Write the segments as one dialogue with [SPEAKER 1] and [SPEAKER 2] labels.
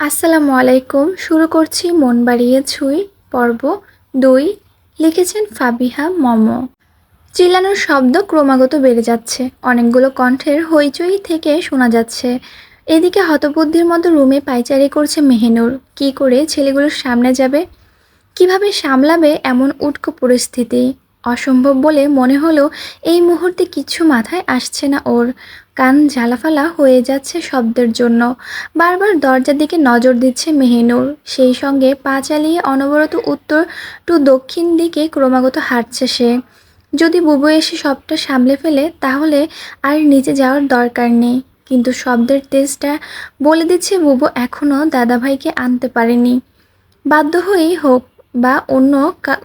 [SPEAKER 1] আসসালামু আলাইকুম। শুরু করছি মন বাড়িয়ে ছুঁই পর্ব দুই। লিখেছেন ফাবিহা মম। চিল্লানোর শব্দ ক্রমাগত বেড়ে যাচ্ছে। অনেকগুলো কণ্ঠের হইচই থেকে শোনা যাচ্ছে। এদিকে হতবুদ্ধির মতো রুমে পাইচারি করছে মেহেনুর। কি করে ছেলেগুলোর সামনে যাবে? কীভাবে সামলাবে এমন উটকো পরিস্থিতি? অসম্ভব বলে মনে হলো এই মুহূর্তে কিছু মাথায় আসছে না ওর। কান ঝালাফালা হয়ে যাচ্ছে শব্দের জন্য। বারবার দরজার দিকে নজর দিচ্ছে মেহিনুর। সেই সঙ্গে পা চালিয়ে অনবরত উত্তর টু দক্ষিণ দিকে ক্রমাগত হাঁটছে সে। যদি বুবু এসে সবটা সামলে ফেলে, তাহলে আর নিচে যাওয়ার দরকার নেই। কিন্তু শব্দের তেজটা বলে দিচ্ছে বুবু এখনও দাদাভাইকে আনতে পারেনি। বাধ্য হয়েই হোক বা অন্য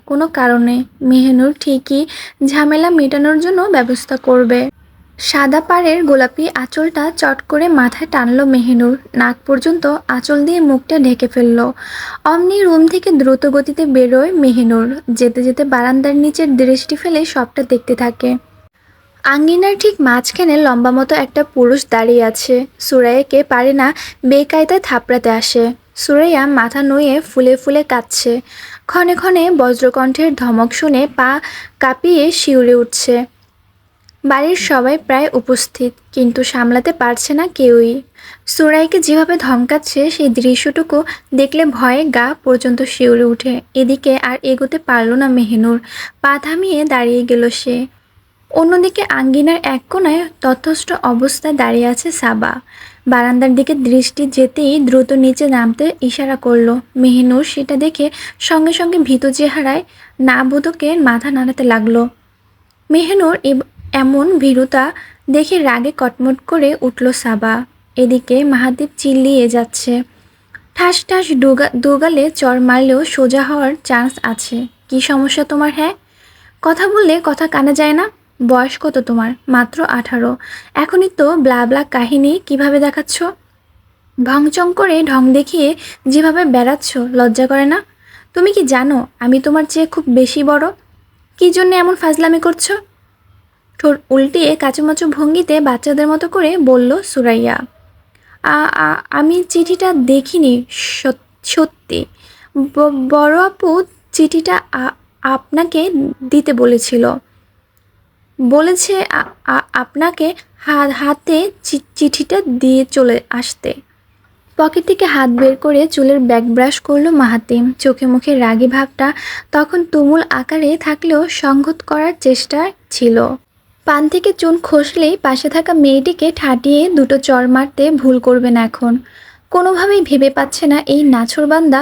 [SPEAKER 1] কোনো কারণে, মেহনুর ঠিকই ঝামেলা মেটানোর জন্য ব্যবস্থা করবে। সাদা পাড়ের গোলাপি আঁচলটা চট করে মাথায় টানলো মেহিনুর। নাক পর্যন্ত আঁচল দিয়ে মুখটা ঢেকে ফেলল। অমনি রুম থেকে দ্রুত গতিতে বেরোয় মেহিনুর। যেতে যেতে বারান্দার নিচের দৃষ্টি ফেলে সবটা দেখতে থাকে। আঙ্গিনার ঠিক মাঝখানে লম্বা মতো একটা পুরুষ দাঁড়িয়ে আছে। সুরাইয়াকে পারে না বেকায়দায় থাপড়াতে আসে। সুরাইয়া মাথা নুয়ে ফুলে ফুলে কাঁদছে। ক্ষণে ক্ষণে বজ্রকণ্ঠের ধমক শুনে পা কাঁপিয়ে শিউরে উঠছে। বাড়ির সবাই প্রায় উপস্থিত, কিন্তু সামলাতে পারছে না কেউই। সুরাইকে যেভাবে ধমকাচ্ছে, সেই দৃশ্যটুকু দেখলে ভয়ে গা পর্যন্ত শিউরে উঠে। এদিকে আর এগোতে পারল না মেহেনুর। পা থামিয়ে দাঁড়িয়ে গেল সে। অন্যদিকে আঙ্গিনার এক কোনায় তথস্থ অবস্থায় দাঁড়িয়ে আছে সাবা। বারান্দার দিকে দৃষ্টি যেতেই দ্রুত নিচে নামতে ইশারা করল। মেহিনুর সেটা দেখে সঙ্গে সঙ্গে ভীত চেহারায় না বোধকে মাথা নাড়াতে লাগল। মেহেনুর এমন ভীরুতা দেখে রাগে কটমট করে উঠল সাবা। এদিকে মাহাদীপ চিল্লিয়ে যাচ্ছে। ঠাস ঠাস দুগা দুগালে চর মারলেও সোজা হওয়ার চান্স আছে। কি সমস্যা তোমার হ্যাঁ? কথা বললে কথা কানে যায় না। বয়স কত তোমার? মাত্র আঠারো। এখনই তো ব্লা ব্লা কাহিনী কীভাবে দেখাচ্ছ? ভংচং করে ঢং দেখিয়ে যেভাবে বেড়াচ্ছ, লজ্জা করে না? তুমি কি জানো আমি তোমার চেয়ে খুব বেশি বড়? কী জন্য এমন ফাজলামি করছ? ঠোঁট উল্টিয়ে কাচুমাচু ভঙ্গিতে বাচ্চাদের মতো করে বলল সুরাইয়া আমি চিঠিটা দেখিনি, সত- সত্যি। বড় আপু চিঠিটা আপনাকে দিতে বলেছিল। বলেছে আপনাকে হাতে চিঠিটা দিয়ে চলে আসতে। পকেট থেকে হাত বের করে চুলের ব্যাক ব্রাশ করল মাহাতিম। চোখে মুখে রাগী ভাবটা তখন তুমুল আকারে থাকলেও সংহত করার চেষ্টা ছিল। পান থেকে চুন খসলেই পাশে থাকা মেয়েটিকে ঠাটিয়ে দুটো চর মারতে ভুল করবেন এখন। কোনোভাবেই ভেবে পাচ্ছে না এই নাছরবান্দা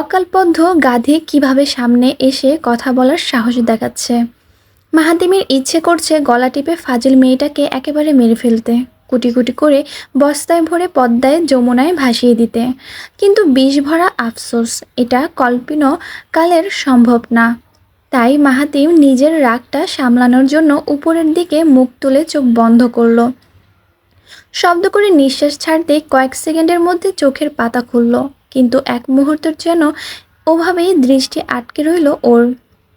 [SPEAKER 1] অকালপদ্ধ গাধি কীভাবে সামনে এসে কথা বলার সাহস দেখাচ্ছে। মাহাতিমের ইচ্ছে করছে গলা টিপে ফাজিল মেয়েটাকে একেবারে মেরে ফেলতে, কুটি কুটি করে বস্তায় ভরে পদ্মায় যমুনায় ভাসিয়ে দিতে। কিন্তু বিষ ভরা আফসোস, এটা কল্পিন কালের সম্ভব না। তাই মাহাতিম নিজের রাগটা সামলানোর জন্য উপরের দিকে মুখ তুলে চোখ বন্ধ করল। শব্দ করে নিঃশ্বাস ছাড়তে কয়েক সেকেন্ডের মধ্যে চোখের পাতা খুলল, কিন্তু এক মুহূর্তের যেন ওভাবেই দৃষ্টি আটকে রইল ওর।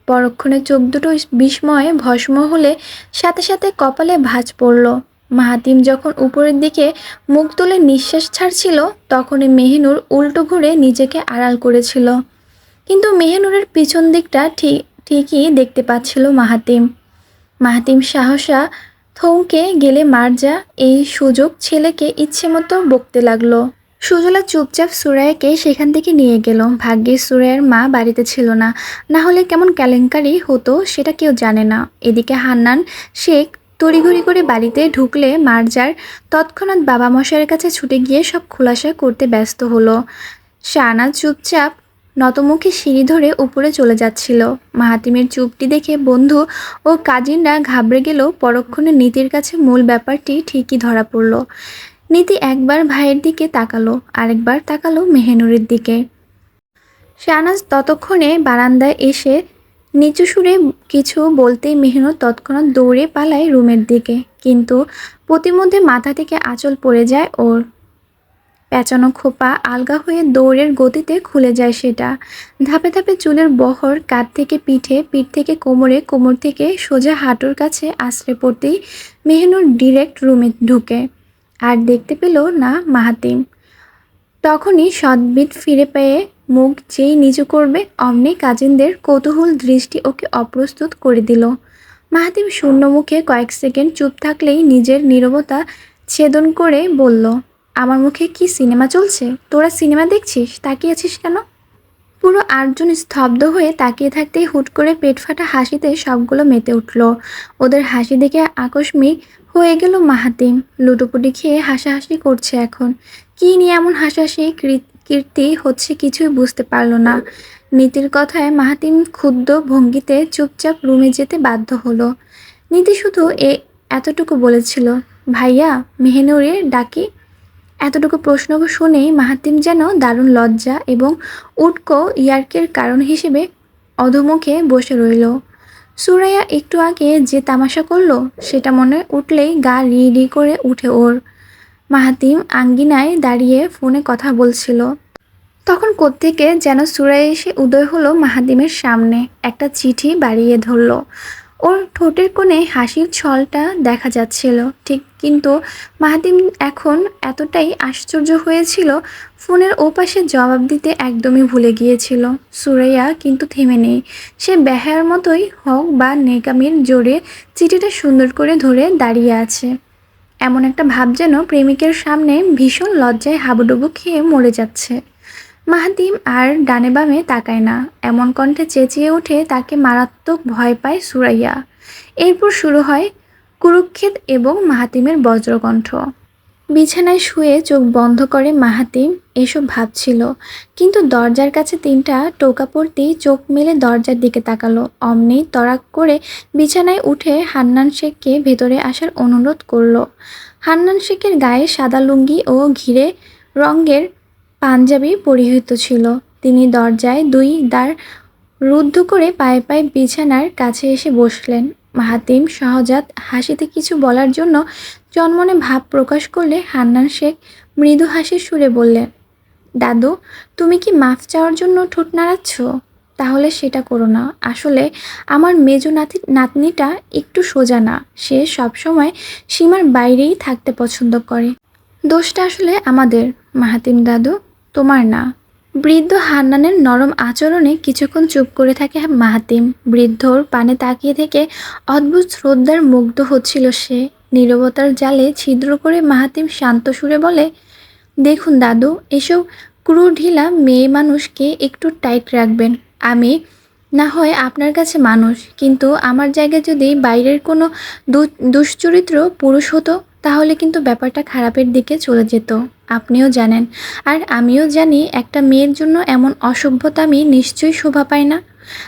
[SPEAKER 1] পরক্ষণে চোখ দুটো বিস্ময়ে ভস্ম হলে সাথে সাথে কপালে ভাঁজ পড়ল। মাহাতিম যখন উপরের দিকে মুখ তুলে নিঃশ্বাস ছাড়ছিল, তখনই মেহিনুর উল্টো ঘুরে নিজেকে আড়াল করেছিল। কিন্তু মেহিনুরের পিছন দিকটা ঠিক ঠিকই দেখতে পাচ্ছিল মাহাতিম। মাহাতিম সাহসা থমকে গেলে মার্জা এই সুযোগ ছেলেকে ইচ্ছে মতো বকতে লাগল। সুজলা চুপচাপ সুরাইকে সেখান থেকে নিয়ে গেল। ভাগ্যে সুরাইয়ের মা বাড়িতে ছিল না। না হলে কেমন কেলেঙ্কারি হতো সেটা কেউ জানে না। এদিকে হান্নান শেখ তড়িঘড়ি করে বাড়িতে ঢুকলে মার্জার তৎক্ষণাৎ বাবা মশাইয়ের কাছে ছুটে গিয়ে সব খোলাসা করতে ব্যস্ত হলো। শাহনাজ চুপচাপ নতমুখে সিঁড়ি ধরে উপরে চলে যাচ্ছিল। মাহাতিমের চুপটি দেখে বন্ধু ও কাজিনরা ঘাবড়ে গেলেও পরক্ষণে নীতির কাছে মূল ব্যাপারটি ঠিকই ধরা পড়ল। নীতি একবার ভাইয়ের দিকে তাকালো, আরেকবার তাকালো মেহেনুরের দিকে। শাহনাজ ততক্ষণে বারান্দায় এসে নিচু সুরে কিছু বলতেই মেহনুর তৎক্ষণাৎ দৌড়ে পালায় রুমের দিকে। কিন্তু প্রতিমধ্যে মাথা থেকে আঁচল পড়ে যায় ওর। পেঁচানো খোপা আলগা হয়ে দৌড়ের গতিতে খুলে যায় সেটা। ধাপে ধাপে চুলের বহর, কাঁধ থেকে পিঠে, পিঠ থেকে কোমরে, কোমর থেকে সোজা হাঁটুর কাছে আশ্রে পড়তেই মেহনুর ডিরেক্ট রুমে ঢুকে। আর দেখতে পেল না মাহাতিম। তখনই সদ্বিত ফিরে পেয়ে মুখ যেই নিচু করবে, অমনি কাজিনদের কৌতূহল দৃষ্টি ওকে অপ্রস্তুত করে দিল। মাহাতিম শূন্য মুখে কয়েক সেকেন্ড চুপ থাকলেই নিজের নীরবতা ছেদন করে বলল আমার মুখে কি সিনেমা চলছে? তোরা সিনেমা দেখছিস? তাকিয়ে আছিস কেন? পুরো আটজন স্তব্ধ হয়ে তাকিয়ে থাকতেই হুট করে পেট ফাটা হাসিতে সবগুলো মেতে উঠল। ওদের হাসি দেখে আকস্মিক হয়ে গেল মাহাতিম। লুটোপুটি খেয়ে হাসাহাসি করছে এখন। কি নিয়ে এমন হাসাহাসি? কীর্তি হচ্ছে কিছুই বুঝতে পারল না। নীতির কথায় মাহাতিম ক্ষুদ্র ভঙ্গিতে চুপচাপ রুমে যেতে বাধ্য হলো। নীতি শুধু এ এতটুকু বলেছিল, ভাইয়া, মেহেনুরে ডাকি এতটুকু প্রশ্ন শুনেই মাহাতিম যেন দারুণ লজ্জা এবং উটকো ইয়ার্কের কারণ হিসেবে অধমুখে বসে রইল। সুরাইয়া একটু আগে যে তামাশা করল, সেটা মনে উঠলেই গা রি রি করে উঠে ওর। মাহাতিম আঙ্গিনায় দাঁড়িয়ে ফোনে কথা বলছিল। তখন কোত্থেকে যেন সুরাই এসে উদয় হলো মাহাতিমের সামনে। একটা চিঠি বাড়িয়ে ধরলো। ওর ঠোঁটের কোণে হাসির ছলটা দেখা যাচ্ছিল। ঠিক কিন্তু মাহাতিম এখন এতটাই আশ্চর্য হয়েছিল, ফোনের ওপাশে জবাব দিতে একদমই ভুলে গিয়েছিল। সুরাইয়া কিন্তু থেমে নেই। সে বেহায়ার মতোই হোক বা নেকামির জোরে চিঠিটা সুন্দর করে ধরে দাঁড়িয়ে আছে। এমন একটা ভাব যেন প্রেমিকের সামনে ভীষণ লজ্জায় হাবুডুবু খেয়ে মরে যাচ্ছে। মাহাতিম আর ডানে বামে তাকায় না। এমন কণ্ঠে চেঁচিয়ে উঠে তাকে মারাত্মক ভয় পায় সুরাইয়া। এরপর শুরু হয় কুরুক্ষেত এবং মাহাতিমের বজ্রকণ্ঠ। বিছানায় শুয়ে চোখ বন্ধ করে মাহাতিম এসব ভাবছিল, কিন্তু দরজার কাছে তিনটা টোকা পড়তেই চোখ মেলে দরজার দিকে তাকালো। অমনি তরাক করে বিছানায় উঠে হান্নান শেখকে ভেতরে আসার অনুরোধ করল। হান্নান শেখের গায়ে সাদা লুঙ্গি ও ঘিরে রঙের পাঞ্জাবি পরিহিত ছিল। তিনি দরজায় দুই দ্বার রুদ্ধ করে পায়ে পায়ে বিছানার কাছে এসে বসলেন। মাহাতিম সহজাত হাসিতে কিছু বলার জন্য জন্মনে ভাব প্রকাশ করলে হান্নান শেখ মৃদু হাসির সুরে বললেন, দাদু, তুমি কি মাফ চাওয়ার জন্য ঠোঁট নাড়াচ্ছ? তাহলে সেটা করো না। আসলে আমার মেজো নাতি নাতনিটা একটু সোজা না। সে সবসময় সীমার বাইরেই থাকতে পছন্দ করে। দোষটা আসলে আমাদের। মাহাতিম দাদু তোমার না। বৃদ্ধ হান্নানের নরম আচরণে কিছুক্ষণ চুপ করে থাকে মাহাতিম। বৃদ্ধর পানে তাকিয়ে থেকে অদ্ভুত শ্রদ্ধার মুগ্ধ হচ্ছিল সে। নীরবতার জালে ছিদ্র করে মাহাতিম শান্ত সুরে বলে, দেখুন দাদু, এসব ক্রু ঢিলা মেয়ে মানুষকে একটু টাইট রাখবেন। আমি না হয় আপনার কাছে মানুষ, কিন্তু আমার জায়গায় যদি বাইরের কোনো দুশ্চরিত্র পুরুষ হতো তাহলে কিন্তু ব্যাপারটা খারাপের দিকে চলে যেত। আপনিও জানেন। আর আমিও জানি একটা মেয়ের জন্য এমন অসভ্যতা অসভ্যতামি নিশ্চয়ই শোভা পায় না।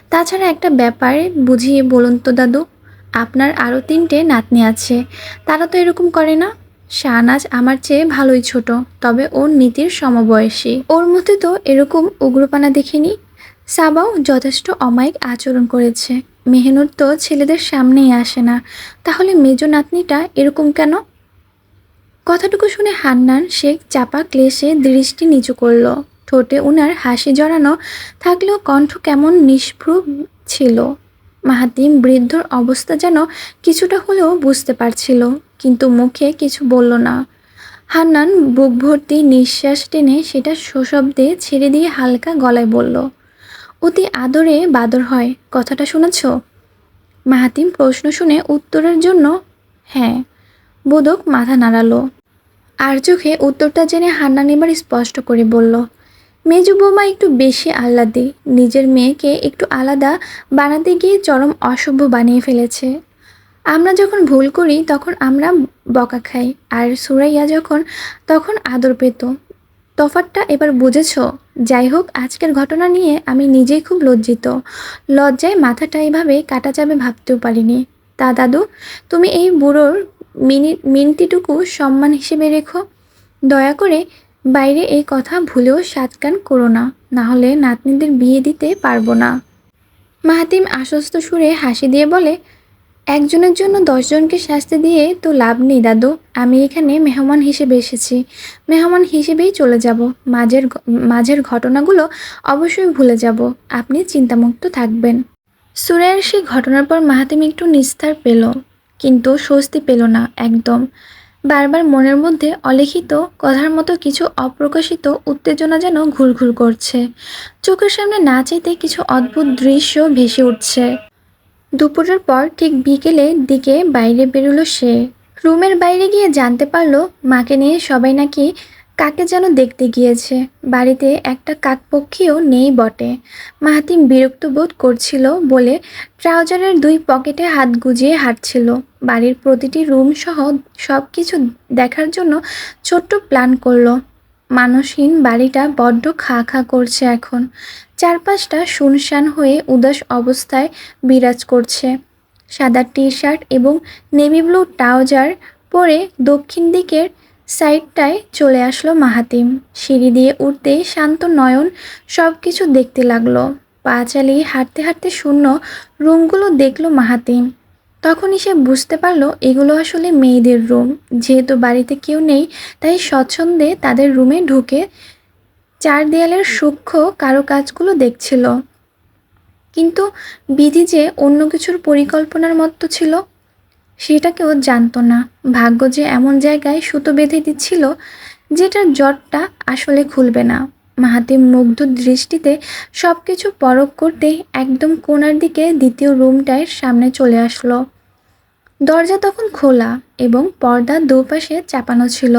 [SPEAKER 1] তাছাড়া একটা ব্যাপারে বুঝিয়ে বলুন তো দাদু, আপনার আরও তিনটে নাতনি আছে। তারা তো এরকম করে না। শাহনাজ আমার চেয়ে ভালোই ছোট, তবে ওর নীতির সমবয়সী। ওর মধ্যে তো এরকম উগ্রপানা দেখিনি। সাবাও যথেষ্ট অমায়িক আচরণ করেছে। মেহনুর তো ছেলেদের সামনেই আসে না। তাহলে মেজ নাতনিটা এরকম কেন? কথাটুকু শুনে হান্নান শেখ চাপা ক্লেশে দৃষ্টি নিচু করল। ঠোঁটে উনার হাসি জড়ানো থাকলেও কণ্ঠ কেমন নিষ্প্রভ ছিল। মাহাতিম বৃদ্ধর অবস্থা যেন কিছুটা হলেও বুঝতে পারছিল, কিন্তু মুখে কিছু বলল না। হান্নান বুক ভর্তি নিঃশ্বাস টেনে সেটা সশব্দে ছেড়ে দিয়ে হালকা গলায় বলল, অতি আদরে বাদর হয়, কথাটা শুনেছ? মাহাতিম প্রশ্ন শুনে উত্তরের জন্য হ্যাঁ। বোধক মাথা নাড়ালো। আর চোখে উত্তরটা জেনে হান্নান এবার স্পষ্ট করে বলল, মেজু বৌমা একটু বেশি আহ্লাদি। নিজের মেয়েকে একটু আলাদা বানাতে গিয়ে চরম অসভ্য বানিয়ে ফেলেছে। আমরা যখন ভুল করি, তখন আমরা বকা খাই। আর সুরাইয়া যখন, তখন আদর পেত। তফাতটা এবার বুঝেছ? যাই হোক, আজকের ঘটনা নিয়ে আমি নিজেই খুব লজ্জিত। লজ্জায় মাথাটা এভাবে কাটা যাবে ভাবতেও পারিনি। তা দাদু, তুমি এই বুড়োর মিনি মিনিটটুকু সম্মান হিসেবে রেখো। দয়া করে বাইরে এই কথা ভুলেও সাতকান করো না না হলে নাতনিদের বিয়ে দিতে পারব না। মাহাতিম আশ্বস্ত সুরে হাসি দিয়ে বলে, একজনের জন্য দশজনকে শাস্তি দিয়ে তো লাভ নেই দাদু, আমি এখানে মেহমান হিসেবে এসেছি। মেহমান হিসেবেই চলে যাব। মাঝের মাঝের ঘটনাগুলো অবশ্যই ভুলে যাব। আপনি চিন্তামুক্ত থাকবেন। সুরের সেই ঘটনার পর মাহাতিম একটু নিস্তার পেল। কিন্তু স্বস্তি পেল না একদম। বারবার মনের মধ্যে অলিখিত কথার মতো কিছু অপ্রকাশিত উত্তেজনা যেন ঘুরঘুর করছে। চোখের সামনে না চাইতে কিছু অদ্ভুত দৃশ্য ভেসে উঠছে। দুপুরের পর ঠিক বিকেলের দিকে বাইরে বেরোলো সে। রুমের বাইরে গিয়ে জানতে পারল, মাকে নিয়ে সবাই নাকি কাকে যেন দেখতে গিয়েছে। বাড়িতে একটা কাকপক্ষীও নেই বটে। মাহাতিম বিরক্ত বোধ করছিল বলে ট্রাউজারের দুই পকেটে হাত গুজিয়ে হাঁটছিল। বাড়ির প্রতিটি রুম সহ সব কিছু দেখার জন্য ছোট্ট প্ল্যান করল। মানুষহীন বাড়িটা বড্ড খা খা করছে এখন। চারপাশটা শুনশান হয়ে উদাস অবস্থায় বিরাজ করছে। সাদা টি শার্ট এবং নেভি ব্লু ট্রাউজার পরে দক্ষিণ দিকের সাইডটায় চলে আসলো মাহাতিম। সিঁড়ি দিয়ে উঠতেই শান্ত নয়ন সব কিছু দেখতে লাগল। পা চালিয়ে হাঁটতে হাঁটতে শূন্য রুমগুলো দেখল মাহাতিম। তখনই সে বুঝতে পারল, এগুলো আসলে মেয়েদের রুম। যেহেতু বাড়িতে কেউ নেই, তাই স্বচ্ছন্দে তাদের রুমে ঢুকে চার দেয়ালের সূক্ষ্ম কারও কাজগুলো দেখছিল। কিন্তু বিধি যে অন্য কিছুর পরিকল্পনার মতো ছিল সেটা কেউ জানতো না। ভাগ্য যে এমন জায়গায় সুতো বেঁধে দিচ্ছিল, যেটার জটটা আসলে খুলবে না। মাহাতিম মুগ্ধ দৃষ্টিতে সব কিছু পরখ করতে একদম কোণার দিকে দ্বিতীয় রুমটায় সামনে চলে আসলো। দরজা তখন খোলা এবং পর্দা দুপাশে চাপানো ছিল।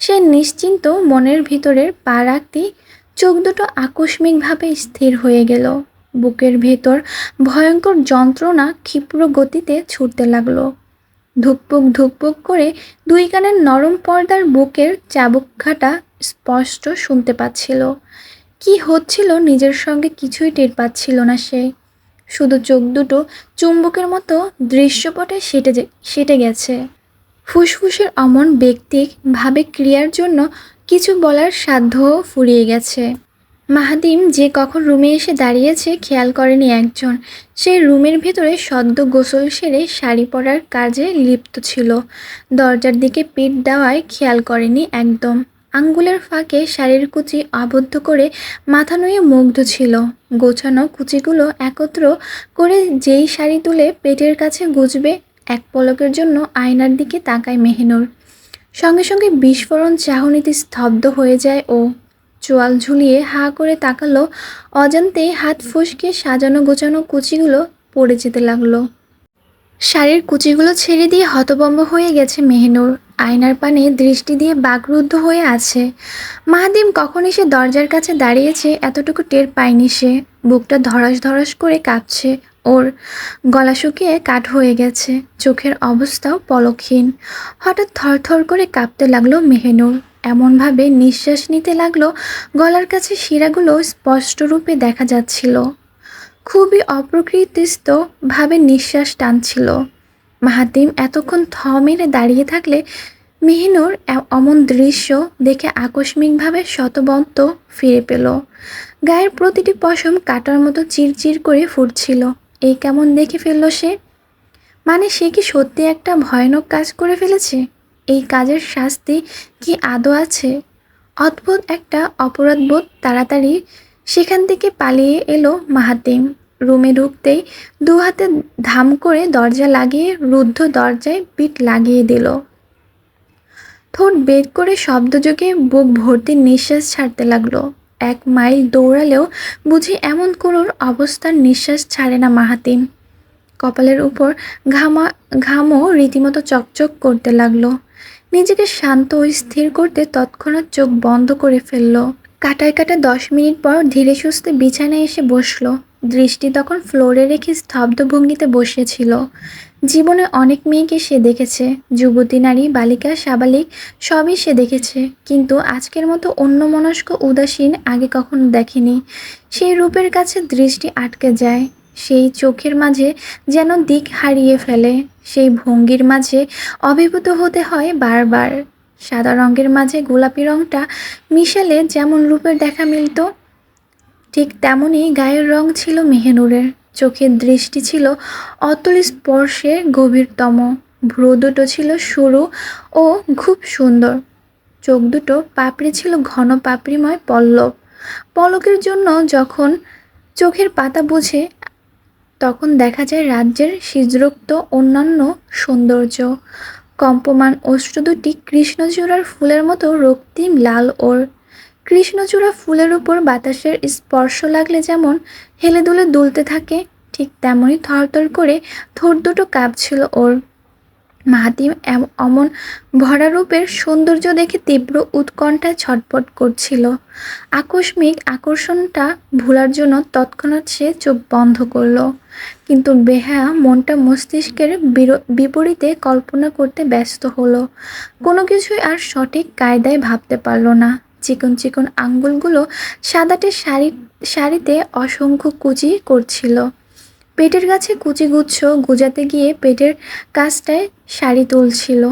[SPEAKER 1] সে নিশ্চিন্ত মনের ভিতরের পা রাখতেই চোখ দুটো আকস্মিকভাবে স্থির হয়ে গেল। বুকের ভেতর ভয়ঙ্কর যন্ত্রণা ক্ষিপ্র গতিতে ছুটতে লাগল। ধুকপুক ধুকপুক করে দুই কানের নরম পর্দার বুকের চাবুকঘাটা স্পষ্ট শুনতে পাচ্ছিল। কি হচ্ছিল নিজের সঙ্গে কিছুই টের পাচ্ছিল না সে। শুধু চোখ দুটো চুম্বকের মতো দৃশ্যপটে সেটে সেটে গেছে। ফুসফুসের অমন ব্যক্তিক ভাবে ক্রিয়ার জন্য কিছু বলার সাধ্যও ফুরিয়ে গেছে। মাহাদিম যে কখন রুমে এসে দাঁড়িয়েছে খেয়াল করেনি একজন। সে রুমের ভেতরে সদ্য গোসল সেরে শাড়ি পরার কাজে লিপ্ত ছিল। দরজার দিকে পিঠ দেওয়ায় খেয়াল করেনি একদম। আঙ্গুলের ফাঁকে শাড়ির কুচি আবদ্ধ করে মাথা নুয়ে মুগ্ধ ছিল। গোছানো কুচিগুলো একত্র করে যেই শাড়ি তুলে পেটের কাছে গুজবে, এক পলকের জন্য আয়নার দিকে তাকায় মেহেনুর। সঙ্গে সঙ্গে বিস্ফোরণ চাহনিতে স্তব্ধ হয়ে যায় ও চোয়াল ঝুলিয়ে হা করে তাকালো অজান্তেই হাত ফসকে সাজানো গোছানো কুচিগুলো পড়ে যেতে লাগল। শাড়ির কুচিগুলো ছেড়ে দিয়ে হতবম্ব হয়ে গেছে মেহনুর। আয়নার পানে দৃষ্টি দিয়ে বাকরুদ্ধ হয়ে আছে। মাহাদিম কখন এসে দরজার কাছে দাঁড়িয়েছে এতটুকু টের পায়নি সে। বুকটা ধরাস ধরাস করে কাঁপছে। ওর গলা শুকিয়ে কাঠ হয়ে গেছে। চোখের অবস্থাও পলকহীন। হঠাৎ থরথর করে কাঁপতে লাগল মেহেনুর। এমনভাবে নিঃশ্বাস নিতে লাগল, গলার কাছে শিরাগুলো স্পষ্ট রূপে দেখা যাচ্ছিল। খুবই অপ্রকৃতিস্থ ভাবে নিঃশ্বাস টানছিল। মাহাতিম এতক্ষণ থ মেরে দাঁড়িয়ে থাকলে মেহিনুর অমন দৃশ্য দেখে আকস্মিকভাবে শতবন্ত ফিরে পেল। গায়ের প্রতিটি পশম কাটার মতো চিরচির করে ফুটছিল। এই কেমন দেখে ফেলল সে? মানে সে কি সত্যি একটা ভয়ানক কাজ করে ফেলেছে? এই কাজের শাস্তি কি আদৌ আছে? অদ্ভুত একটা অপরাধবোধ তাড়াতাড়ি সেখান থেকে পালিয়ে এলো মাহাতিম। রুমে ঢুকতেই দু হাতে ধাম করে দরজা লাগিয়ে রুদ্ধ দরজায় পিঠ লাগিয়ে দিল। ঠোঁট বের করে শব্দযোগে বুক ভর্তি নিঃশ্বাস ছাড়তে লাগল। এক মাইল দৌড়ালেও বুঝি এমন করুর অবস্থার নিঃশ্বাস ছাড়ে না মাহাতিম। কপালের উপর ঘামা ঘামও রীতিমতো চকচক করতে লাগল। নিজেকে শান্ত ও স্থির করতে তৎক্ষণাৎ চোখ বন্ধ করে ফেলল। কাটায় কাটা দশ মিনিট পর ধীরে সুস্থে বিছানায় এসে বসল। দৃষ্টি তখন ফ্লোরে রেখে স্তব্ধ ভঙ্গিতে বসেছিল। জীবনে অনেক মেয়েকে সে দেখেছে। যুবতী নারী, বালিকা, সাবালিক, সবই সে দেখেছে। কিন্তু আজকের মতো অন্যমনস্ক উদাসীন আগে কখনো দেখেনি। সেই রূপের কাছে দৃষ্টি আটকে যায়। সেই চোখের মাঝে যেন দিক হারিয়ে ফেলে, সেই ভঙ্গির মাঝে অভিভূত হতে হয় বারবার। সাদা রঙের মাঝে গোলাপি রঙটা মিশালে যেমন রূপের দেখা মিলত, ঠিক তেমনই গায়ের রং ছিল মেহেনুরের। চোখের দৃষ্টি ছিল অতল স্পর্শে গভীরতম। ভ্রু দুটো ছিল সরু ও খুব সুন্দর। চোখ দুটো পাপড়ি ছিল ঘন পাপড়িময় পল্লব। পলকের জন্য যখন চোখের পাতা বুঝে তখন দেখা যায় রাজ্যের সিজরোক্ত অন্যান্য সৌন্দর্য। কম্পমান অশ্রু দুটি কৃষ্ণচূড়ার ফুলের মতো রক্তিম লাল ওর। কৃষ্ণচূড়া ফুলের উপর বাতাসের স্পর্শ লাগলে যেমন হেলে দুলে দুলতে থাকে, ঠিক তেমনই থরথর করে থর দুটো কাঁপছিল ওর। মাহাতিম অমন ভরা রূপের সৌন্দর্য দেখে তীব্র উৎকণ্ঠায় ছটপট করছিল। আকস্মিক আকর্ষণটা ভুলার জন্য তৎক্ষণাৎ সে চোখ বন্ধ করল। কিন্তু বেহা মনটা মস্তিষ্কের বিপরীতে কল্পনা করতে ব্যস্ত হলো। কোনো কিছুই আর সঠিক কায়দায় ভাবতে পারল না। চিকন চিকন আঙ্গুলগুলো সাদাটে শাড়ি শাড়িতে অসংখ্য কুচি করছিল। পেটের কাছে কুচি গুচ্ছ, গুজাতে গিয়ে পেটের কাজটায় শাড়ি তুলছিল।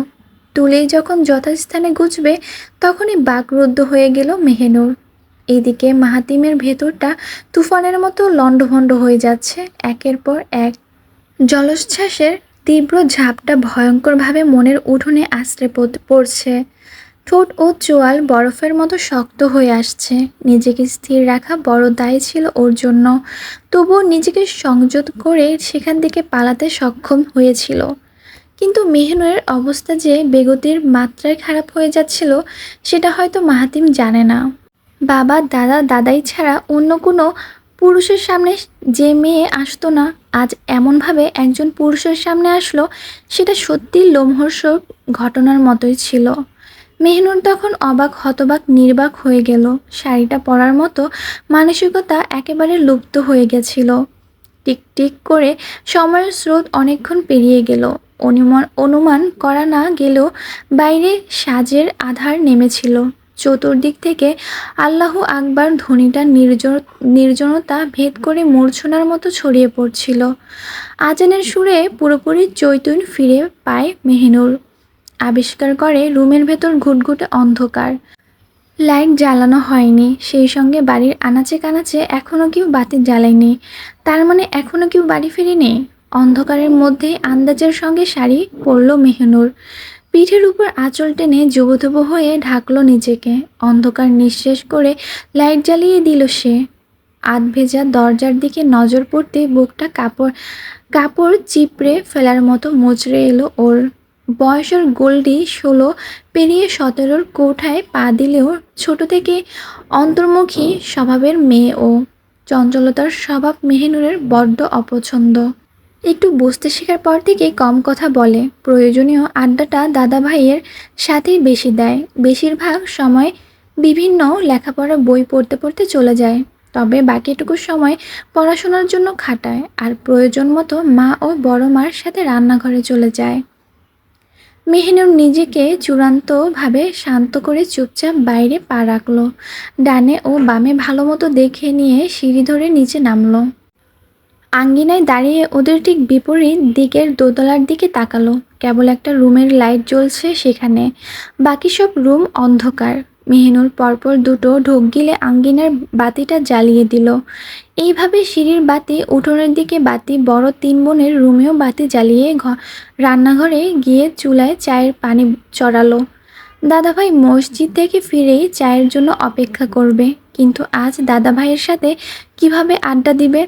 [SPEAKER 1] তুলেই যখন যথাস্থানে গুজবে, তখনই বাকরুদ্ধ হয়ে গেল মেহেনুর। এদিকে মাহাতিমের ভেতরটা তুফানের মতো লণ্ডভণ্ড হয়ে যাচ্ছে। একের পর এক জলোচ্ছ্বাসের তীব্র ঝাপটা ভয়ঙ্করভাবে মনের উঠোনে আশ্রে পড়- পড়ছে। ঠোঁট ও চোয়াল বরফের মতো শক্ত হয়ে আসছে। নিজেকে স্থির রাখা বড় দায় ছিল ওর জন্য। তবুও নিজেকে সংযত করে সেখান থেকে পালাতে সক্ষম হয়েছিল। কিন্তু মেহনুরের অবস্থা যে বেগতির মাত্রায় খারাপ হয়ে যাচ্ছিল, সেটা হয়তো মাহাতিম জানে না। বাবা, দাদা, দাদাই ছাড়া অন্য কোনো পুরুষের সামনে যে মেয়ে আসতো না, আজ এমনভাবে একজন পুরুষের সামনে আসলো, সেটা সত্যি লোমহর্ষক ঘটনার মতোই ছিল। মেহনুর তখন অবাক, হতবাক, নির্বাক হয়ে গেল। শাড়িটা পরার মতো মানসিকতা একেবারে লুপ্ত হয়ে গেছিল। টিক টিক করে সময়ের স্রোত অনেকক্ষণ পেরিয়ে গেল। অনুমান অনুমান করা না গেলেও বাইরে সাজের আধার নেমেছিল। চতুর্দিক থেকে আল্লাহ আকবার ধ্বনিটা নির্জন, নির্জনতা ভেদ করে মূর্ছনার মতো ছড়িয়ে পড়ছিল। আজানের সুরে পুরোপুরি চৈতন্য ফিরে পায় মেহিনুর। আবিষ্কার করে রুমের ভেতর ঘুটঘুটে অন্ধকার। লাইট জ্বালানো হয়নি, সেই সঙ্গে বাড়ির আনাচে কানাচে এখনও কেউ বাতি জ্বালায়নি তার মানে এখনও কেউ বাড়ি ফেরেনি? অন্ধকারের মধ্যেই আন্দাজের সঙ্গে শাড়ি পরল মেহনুর। পিঠের উপর আঁচল টেনে জুবুথুব হয়ে ঢাকলো নিজেকে। অন্ধকার নিঃশেষ করে লাইট জ্বালিয়ে দিল সে। আধ ভেজা দরজার দিকে নজর পড়তে বুকটা কাপড় কাপড় চিপড়ে ফেলার মতো মুচড়ে এলো ওর। বয়সের গোল্ডি ষোলো পেরিয়ে সতেরোর কোঠায় পা দিলেও ছোট থেকে অন্তর্মুখী স্বভাবের মেয়ে ও চঞ্চলতার স্বভাব মেহেনুরের বড্ড অপছন্দ। একটু বুঝতে শেখার পর থেকে কম কথা বলে। প্রয়োজনীয় আড্ডাটা দাদা ভাইয়ের সাথেই বেশি দেয়। বেশিরভাগ সময় বিভিন্ন লেখাপড়া বই পড়তে পড়তে চলে যায়। তবে বাকিটুকু সময় পড়াশোনার জন্য খাটায়। আর প্রয়োজন মতো মা ও বড় মার সাথে রান্নাঘরে চলে যায়। মেহিনুর নিজেকে চূড়ান্তভাবে শান্ত করে চুপচাপ বাইরে পা রাখল। ডানে ও বামে ভালো মতো দেখে নিয়ে সিঁড়ি ধরে নিচে নামলো। আঙ্গিনায় দাঁড়িয়ে ওদের ঠিক বিপরীত দিকের দোতলার দিকে তাকালো। কেবল একটা রুমের লাইট জ্বলছে সেখানে। বাকি সব রুম অন্ধকার। মেহিনুর পরপর দুটো ঢোক গিলে আঙ্গিনার বাতিটা জ্বালিয়ে দিল। এইভাবে সিঁড়ির বাতি, উঠোনের দিকে বাতি, বড় তিন বোনের রুমেও বাতি জ্বালিয়ে রান্নাঘরে গিয়ে চুলায় চায়ের পানি চড়ালো। দাদাভাই মসজিদ থেকে ফিরেই চায়ের জন্য অপেক্ষা করবে। কিন্তু আজ দাদাভাইয়ের সাথে কীভাবে আড্ডা দিবে?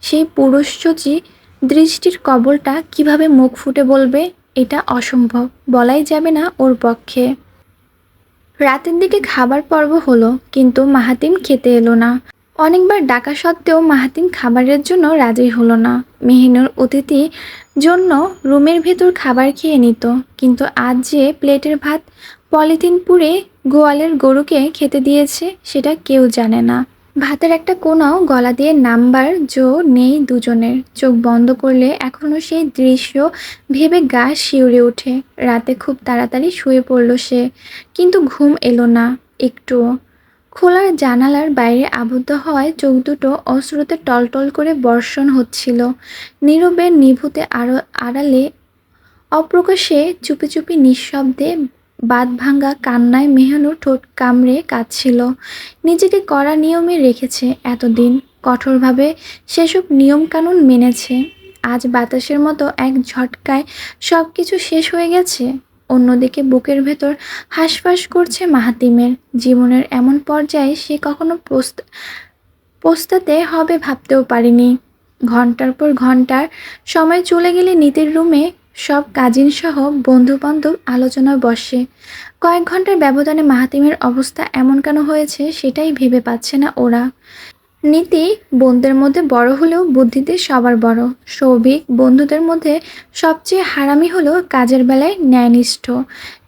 [SPEAKER 1] সেই পুরুষচি দৃষ্টির কবলটা কীভাবে মুখ ফুটে বলবে? এটা অসম্ভব, বলাই যাবে না ওর পক্ষে। রাতের দিকে খাবার পর্ব হলো, কিন্তু মাহাতিম খেতে এলো না। অনেকবার ডাকা সত্ত্বেও মাহাতিম খাবারের জন্য রাজি হলো না। মেহিনুর অতিথি জন্য রুমের ভেতর খাবার খেয়ে নিত, কিন্তু আজ যে প্লেটের ভাত পলিথিন পুড়ে গোয়ালের গরুকে খেতে দিয়েছে, সেটা কেউ জানে না। ভাতের একটা কোনাও গলা দিয়ে নাম্বার, জো নেই দুজনের। চোখ বন্ধ করলে এখনও সেই দৃশ্য ভেবে গা শিউরে ওঠে। রাতে খুব তাড়াতাড়ি শুয়ে পড়ল সে। কিন্তু ঘুম এলো না, একটুও। খোলার জানালার বাইরে আবদ্ধ হওয়ায় চোখ দুটো অশ্রুতে টলটল করে বর্ষণ হচ্ছিল। নীরবে নিভুতে আড়ো, আড়ালে অপ্রকাশে চুপি চুপি নিঃশব্দে বাদ ভাঙ্গা কান্নায় মেহানুর ঠোঁট কামড়ে কাঁদছিল। নিজেকে কড়া নিয়মে রেখেছে এতদিন। কঠোরভাবে সেসব নিয়মকানুন মেনেছে। আজ বাতাসের মতো এক ঝটকায় সব কিছু শেষ হয়ে গেছে। অন্যদিকে বুকের ভেতর হাঁসফাঁস করছে মাহাতিমের। জীবনের এমন পর্যায়ে সে কখনো পোস্ত পোস্তাতে হবে ভাবতেও পারেনি। ঘণ্টার পর ঘণ্টার সময় চলে গেলে নিতের রুমে সব কাজিন সহ বন্ধু বান্ধব আলোচনায় বসে। কয়েক ঘণ্টার ব্যবধানে মাহাতিমের অবস্থা এমন কেন হয়েছে সেটাই ভেবে পাচ্ছে না ওরা। নীতি বন্ধুদের মধ্যে বড় হলেও বুদ্ধিতে সবার বড়। সৌভিক বন্ধুদের মধ্যে সবচেয়ে হারামি হলো কাজের বেলায় ন্যায়নিষ্ঠ।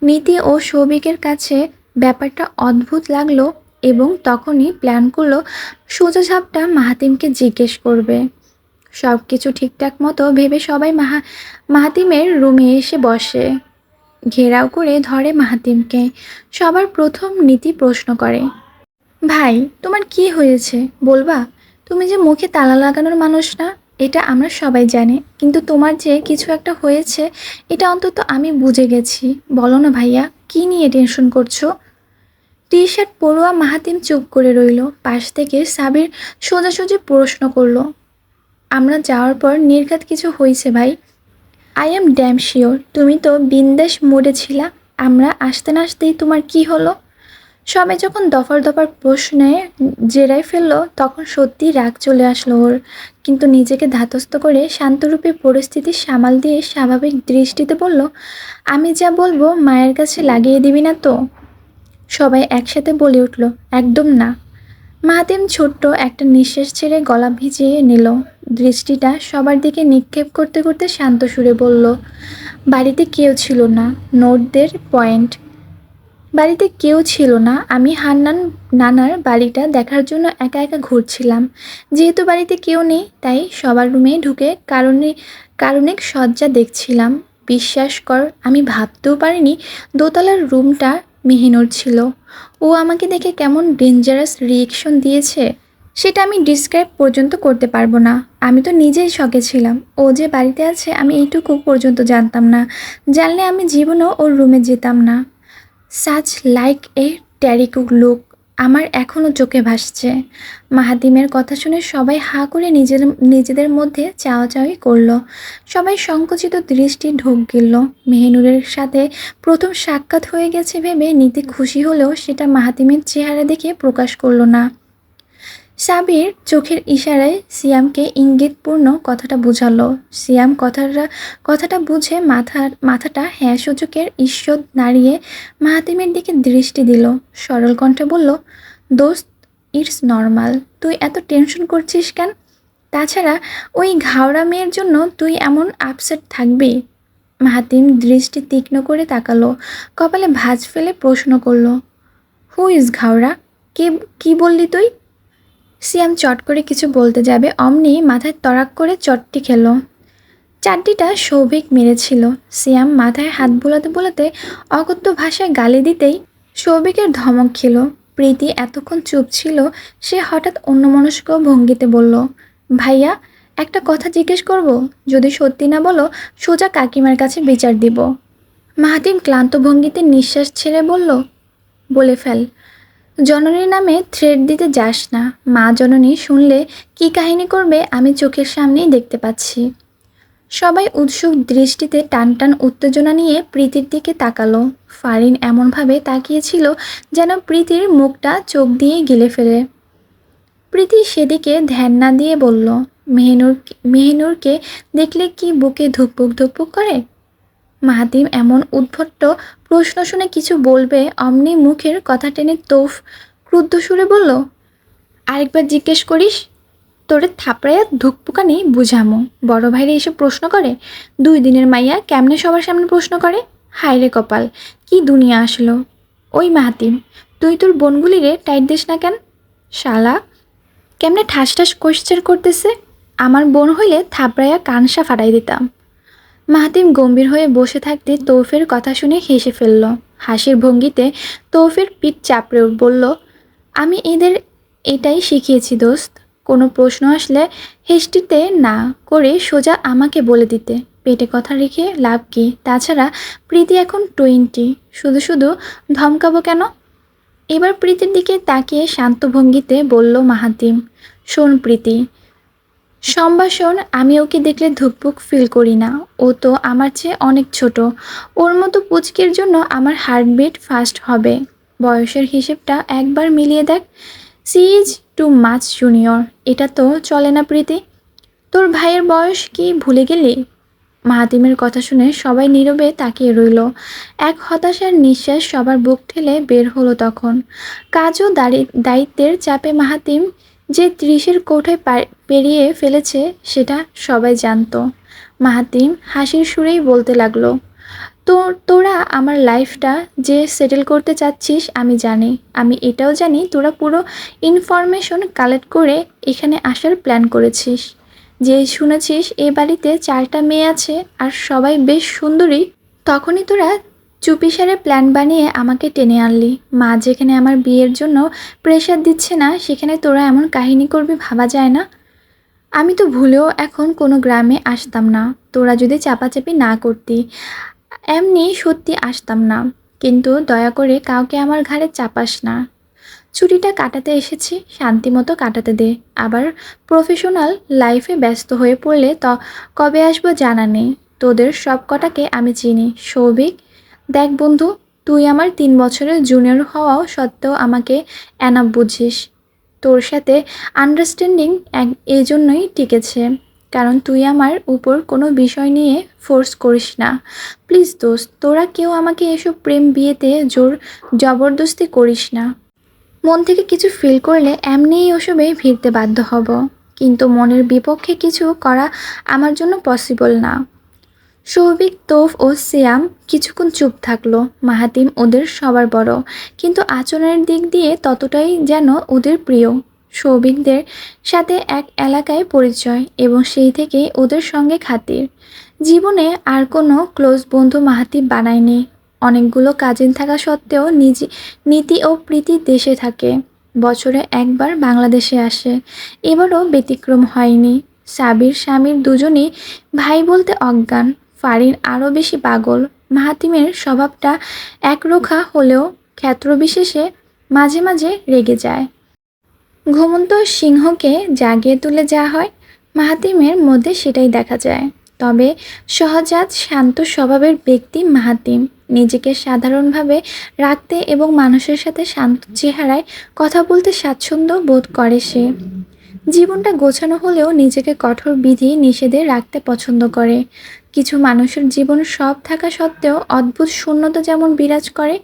[SPEAKER 1] নীতি ও সৌভিকের কাছে ব্যাপারটা অদ্ভুত লাগল এবং তখনই প্ল্যান করল সোজা ঝাপটা মাহাতিমকে জিজ্ঞেস করবে। সব কিছু ঠিকঠাক মতো ভেবে সবাই মাহা, মাহাতিমের রুমে এসে বসে। ঘেরাও করে ধরে মাহাতিমকে। সবার প্রথম নীতি প্রশ্ন করে, ভাই, তোমার কি হয়েছে? বলবা? তুমি যে মুখে তালা লাগানোর মানুষ না, এটা আমরা সবাই জানি। কিন্তু তোমার যে কিছু একটা হয়েছে, এটা অন্তত আমি বুঝে গেছি। বলো না ভাইয়া, কি নিয়ে টেনশন করছ? টি শার্ট পড়ুয়া মাহাতিম চুপ করে রইল। পাশ থেকে সাবির সোজাসুজি প্রশ্ন করল আমরা যাওয়ার পর নির্ঘাত কিছু হয়েছে ভাই। আই এম ড্যাম শিওর তুমি তো বিন্দাস মোড়ে ছিলা, আমরা আসতে না আসতেই তোমার কি হলো? সবাই যখন দফার দফার প্রশ্নে জেরাই ফেলল, তখন সত্যি রাগ চলে আসলো ওর। কিন্তু নিজেকে ধাতস্থ করে শান্তরূপে পরিস্থিতি সামাল দিয়ে স্বাভাবিক দৃষ্টিতে বলল, আমি যা বলব মায়ের কাছে লাগিয়ে দিবি না তো? সবাই একসাথে বলে উঠল, একদম না। মাহাতিম ছোট্ট একটা নিঃশ্বাস ছেড়ে গলা ভিজিয়ে নিল। দৃষ্টিটা সবার দিকে নিক্ষেপ করতে করতে শান্ত সুরে বলল, বাড়িতে কেউ ছিল না, নোটদের পয়েন্ট। বাড়িতে কেউ ছিল না, আমি হান্নান নানার বাড়িটা দেখার জন্য একা একা ঘুরছিলাম। যেহেতু বাড়িতে কেউ নেই, তাই সবার রুমে ঢুকে কারণে, কারণিক সজ্জা দেখছিলাম। বিশ্বাস কর, আমি ভাবতেও পারিনি দোতলার রুমটা মেহিনুর ছিল। ও আমাকে দেখে কেমন ডেঞ্জারাস রিয়েকশন দিয়েছে, সেটা আমি ডিসক্রাইব পর্যন্ত করতে পারব না। আমি তো নিজেই শখে ছিলাম। ও যে বাড়িতে আছে, আমি এইটুকু পর্যন্ত জানতাম না। জানলে আমি জীবনেও ওর রুমে যেতাম না। সাচ লাইক এ ট্যারিকুক লুক আমার এখনও চোখে ভাসছে। মাহাদিমের কথা শুনে সবাই হা করে নিজের, নিজেদের মধ্যে চাওয়াচাওয়ি করল। সবাই সংকুচিত দৃষ্টি ঢোক গেল মেহেনুরের সাথে প্রথম সাক্ষাৎ হয়ে গেছে ভেবে নিতে খুশি হলেও সেটা মাহাতিমের চেহারা দেখে প্রকাশ করল না। সাবির চোখের ইশারায় সিয়ামকে ইঙ্গিতপূর্ণ কথাটা বোঝালো। সিয়াম কথাটা কথাটা বুঝে মাথার মাথাটা হ্যাঁ সূচকের ঈশ্বর নাড়িয়ে মাহাতিমের দিকে দৃষ্টি দিল। সরল কণ্ঠে বলল, দোস্ত, ইটস নর্মাল। তুই এত টেনশন করছিস কেন? তাছাড়া ওই ঘাওড়া মেয়ের জন্য তুই এমন আপসেট থাকবি? মাহাতিম দৃষ্টি তীক্ষ্ণ করে তাকালো, কপালে ভাঁজ ফেলে প্রশ্ন করল, হু ইজ ঘাওড়া? কে, কী বললি তুই? সিয়াম চট করে কিছু বলতে যাবে। অমনি মাথায় তরাক করে চটটি খেলো। চারটিটা সৌভিক মেরেছিল। সিয়াম মাথায় হাত বোলাতে বোলাতে অগত্য ভাষায় গালি দিতেই সৌভিকের ধমক খেলো। প্রীতি এতক্ষণ চুপ ছিল, সে হঠাৎ অন্যমনস্ক ভঙ্গিতে বলল, ভাইয়া, একটা কথা জিজ্ঞেস করব? যদি সত্যি না বলো, সোজা কাকিমার কাছে বিচার দিব। মাহাতিম ক্লান্ত ভঙ্গিতে নিঃশ্বাস ছেড়ে বলল, বলে ফেল। জননীর নামে থ্রেড দিতে যাস না। মা জননী শুনলে, কি কাহিনী করবে? আমি চোখের সামনেই দেখতে পাচ্ছি। সবাই উৎসুক দৃষ্টিতে টান টান উত্তেজনা নিয়ে প্রীতির দিকে তাকালো। ফারিন এমনভাবে তাকিয়েছিল যেন প্রীতির মুখটা চোখ দিয়ে গিলে ফেলে। প্রীতি সেদিকে ধ্যান না দিয়ে বলল মেহনুর মেহনুরকে দেখলে কি বুকে ধুকপুক ধুকপুক করে? মাহাতিম এমন উদ্ভট্ট প্রশ্ন শুনে কিছু বলবে, অমনি মুখের কথা টেনে তোফ ক্রুদ্ধ সুরে বলল, আরেকবার জিজ্ঞেস করিস, তোরে থাপড়াইয়া ধুকপুকানি বুঝামো। বড় ভাইরে এসে প্রশ্ন করে, দুই দিনের মাইয়া কেমনে সবার সামনে প্রশ্ন করে? হায় রে কপাল, কি দুনিয়া আসলো? ওই মাহাতিম তুই তোর বোনগুলিরে টাইট দিস না কেন? শালা, কেমনে ঠাস ঠাস কোশ্চেন করতেছে? আমার বোন হইলে থাপড়াইয়া কানসা ফাটাই দিতাম। মাহাতিম গম্ভীর হয়ে বসে থাকতে তৌফের কথা শুনে হেসে ফেলল। হাসির ভঙ্গিতে তৌফের পিঠ চাপড়ে বলল, আমি এদের এটাই শিখিয়েছি, দোস্ত। কোনো প্রশ্ন আসলে হেসটিতে না করে সোজা আমাকে বলে দিতে। পেটে কথা রেখে লাভ কি? তাছাড়া প্রীতি এখন টোয়েন্টি শুধু শুধু ধমকাবো কেন? এবার প্রীতির দিকে তাকিয়ে শান্ত ভঙ্গিতে বলল মাহাতিম, শোন প্রীতি সম্ভাষণ, আমি ওকে দেখলে ধুকপুক ফিল করি না। ও তো আমার চেয়ে অনেক ছোট। ওর মতো পুচকির জন্য আমার হার্টবিট ফাস্ট হবে। বয়সের হিসেবটা একবার মিলিয়ে দেখ। She is too much junior. এটা তো চলে না প্রীতি। তোর ভাইয়ের বয়স কি ভুলে গেলি? মাহাতিমের কথা শুনে সবাই নীরবে তাকিয়ে রইল। এক হতাশার নিঃশ্বাস সবার বুক ঠেলে বের হলো তখন। কাজও দায়িত্বের চাপে মাহাতিম যে ত্রিশের কোঠায় পেরিয়ে ফেলেছে সেটা সবাই জানতো। মাহাতিম হাসির সুরেই বলতে লাগল তো তোরা আমার লাইফটা যে সেটেল করতে চাচ্ছিস আমি জানি। আমি এটাও জানি তোরা পুরো ইনফরমেশন কালেক্ট করে এখানে আসার প্ল্যান করেছিস। যে শুনেছিস এ বাড়িতে চারটা মেয়ে আছে আর সবাই বেশ সুন্দরী, তখনই তোরা চুপিসারে প্ল্যান বানিয়ে আমাকে টেনে আনলি। মা যেখানে আমার বিয়ের জন্য প্রেশার দিচ্ছে না, সেখানে তোরা এমন কাহিনী করবি ভাবা যায় না? আমি তো ভুলেও এখন কোনো গ্রামে আসতাম না। তোরা যদি চাপাচাপি না করতি, এমনি সত্যি আসতাম না। কিন্তু দয়া করে কাউকে আমার ঘাড়ে চাপাস না। ছুটিটা কাটাতে এসেছি, শান্তি মতো কাটাতে দে। আবার প্রফেশনাল লাইফে ব্যস্ত হয়ে পড়লে ত, কবে আসব জানা নেই। তোদের সব কটাকে আমি চিনি, সৌভিক। দেখ বন্ধু, তুই আমার তিন বছরের জুনিয়র হওয়াও সত্ত্বেও আমাকে অ্যানাপ বুঝিস। তোর সাথে আন্ডারস্ট্যান্ডিং এক এই জন্যই টিকেছে। কারণ তুই আমার উপর কোনো বিষয় নিয়ে ফোর্স করিস না। প্লিজ দোস্ত, তোরা কেউ আমাকে এসব প্রেম বিয়েতে জোর জবরদস্তি করিস না। মন থেকে কিছু ফিল করলে এমনিই ওসবে ভিড়তে বাধ্য হব। কিন্তু মনের বিপক্ষে কিছু করা আমার জন্য পসিবল না। সৌভিক, তোফ ও সিয়াম কিছুক্ষণ চুপ থাকল। মাহাতিম ওদের সবার বড়। কিন্তু আচরণের দিক দিয়ে ততটাই যেন ওদের প্রিয়। সৌভিকদের সাথে এক এলাকায় পরিচয় এবং সেই থেকেই ওদের সঙ্গে খাতির। জীবনে আর কোনো ক্লোজ বন্ধু মাহাতিব বানায়নি। অনেকগুলো কাজিন থাকা সত্ত্বেও নিজে নীতি ও প্রীতি দেশে থাকে। বছরে একবার বাংলাদেশে আসে। এবারও ব্যতিক্রম হয়নি। সাবির স্বামীর দুজনই ভাই বলতে অজ্ঞান। ফারিন আরও বেশি পাগল। মাহাতিমের স্বভাবটা একরোখা হলেও ক্ষেত্রবিশেষে মাঝে মাঝে রেগে যায়। ঘুমন্ত সিংহকে জাগিয়ে তুলে যা হয়। মাহাতিমের মধ্যে সেটাই দেখা যায়। তবে সহজাত শান্ত স্বভাবের ব্যক্তি মাহাতিম। নিজেকে সাধারণভাবে রাখতে এবং মানুষের সাথে শান্ত চেহারায় কথা বলতে স্বাচ্ছন্দ্য বোধ করে সে। জীবনটা গোছানো হলেও নিজেকে কঠোর বিধি নিষেধে রাখতে পছন্দ করে। কিছু মানুষের জীবন সব থাকা সত্ত্বেও অদ্ভুত শূন্যতা যেমন বিরাজ করে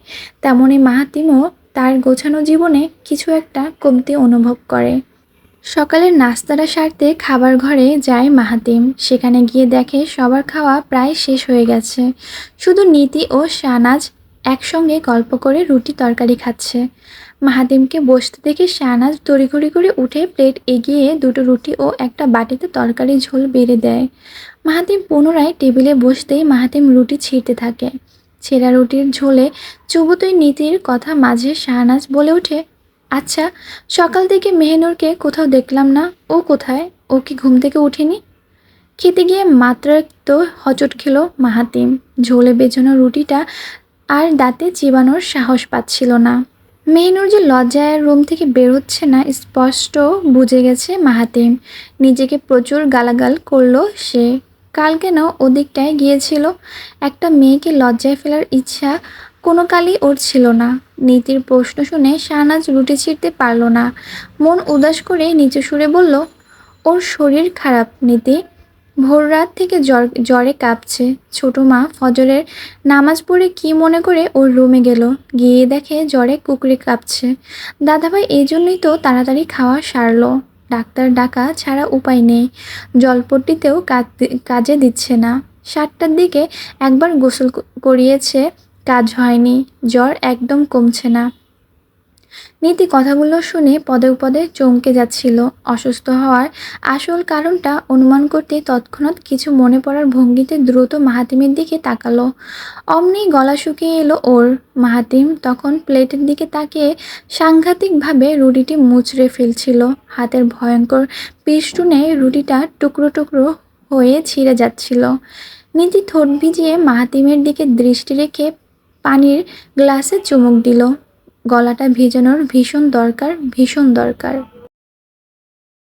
[SPEAKER 1] তেমনই মাহাতিমও তার গোছানো জীবনে কিছু একটা কমতি অনুভব করে। সকালের নাস্তাটা সারতে খাবার ঘরে যায় মাহাতিম। সেখানে গিয়ে দেখে সবার খাওয়া প্রায় শেষ হয়ে গেছে। শুধু নীতি ও শাহনাজ একসঙ্গে গল্প করে রুটি তরকারি খাচ্ছে। মাহাতিমকে বসতে দেখে শাহনাজ তড়িঘড়ি করে উঠে প্লেট এগিয়ে দুটো রুটি ও একটা বাটিতে তরকারি ঝোল বেড়ে দেয়। মাহাতিম পুনরায় টেবিলে বসতেই মাহাতিম রুটি ছিঁড়তে থাকে। ছেঁড়া রুটির ঝোলে চুবুতই নীতির কথা মাঝে শাহনাজ বলে ওঠে আচ্ছা সকাল থেকে মেহেনুরকে কোথাও দেখলাম না, ও কোথায়? ও কি ঘুম থেকে উঠেনি খেতে গিয়ে মাত্রাক্ত হচট খেলো মাহাতিম। ঝোলে বেছানো রুটিটা আর দাঁতে চিবানোর সাহস পাচ্ছিল না। মেহনুর যে লজ্জায় রুম থেকে বের হচ্ছে না, স্পষ্ট বুঝে গেছে মাহাতিম। নিজেকে প্রচুর গালাগাল করল সে। কাল কেন ওদিকটায় গিয়েছিল? একটা মেয়েকে লজ্জায় ফেলার ইচ্ছা কোনো কালই ওর ছিল না। নীতির প্রশ্ন শুনে শাহনাজ রুটি ছিঁড়তে পারল না। মন উদাস করে নিচু সুরে বলল, ওর শরীর খারাপ, নীতি। ভোর রাত থেকে জ্বর, জ্বরে কাঁপছে। ছোটো মা ফজরের নামাজ পড়ে কি মনে করে ওর রুমে গেল। গিয়ে দেখে জ্বরে কুকুরে কাঁপছে। দাদাভাই এই জন্যই তো তাড়াতাড়ি খাওয়া সারলো। ডাক্তার ডাকা ছাড়া উপায় নেই। জলপট্টিতেও কাজে দিচ্ছে না। সাতটার দিকে একবার গোসল করিয়েছে, কাজ হয়নি। জ্বর একদম কমছে না। নীতি কথাগুলো শুনে পদে পদে চমকে যাচ্ছিল। অসুস্থ হওয়ার আসল কারণটা অনুমান করতে তৎক্ষণাৎ কিছু মনে পড়ার ভঙ্গিতে দ্রুত মাহাতিমের দিকে তাকালো। অমনি গলা শুকিয়ে এলো ওর। মাহাতিম তখন প্লেটের দিকে তাকিয়ে সাংঘাতিকভাবে রুটিটি মুচড়ে ফেলছিল। হাতের ভয়ঙ্কর পিষ্টুনে রুটিটা টুকরো টুকরো হয়ে ছিঁড়ে যাচ্ছিল। নীতি ঠোঁট ভিজিয়ে মাহাতিমের দিকে দৃষ্টি রেখে পানির গ্লাসে চুমুক দিল। গলাটা ভেজানোর ভীষণ দরকার ভীষণ দরকার।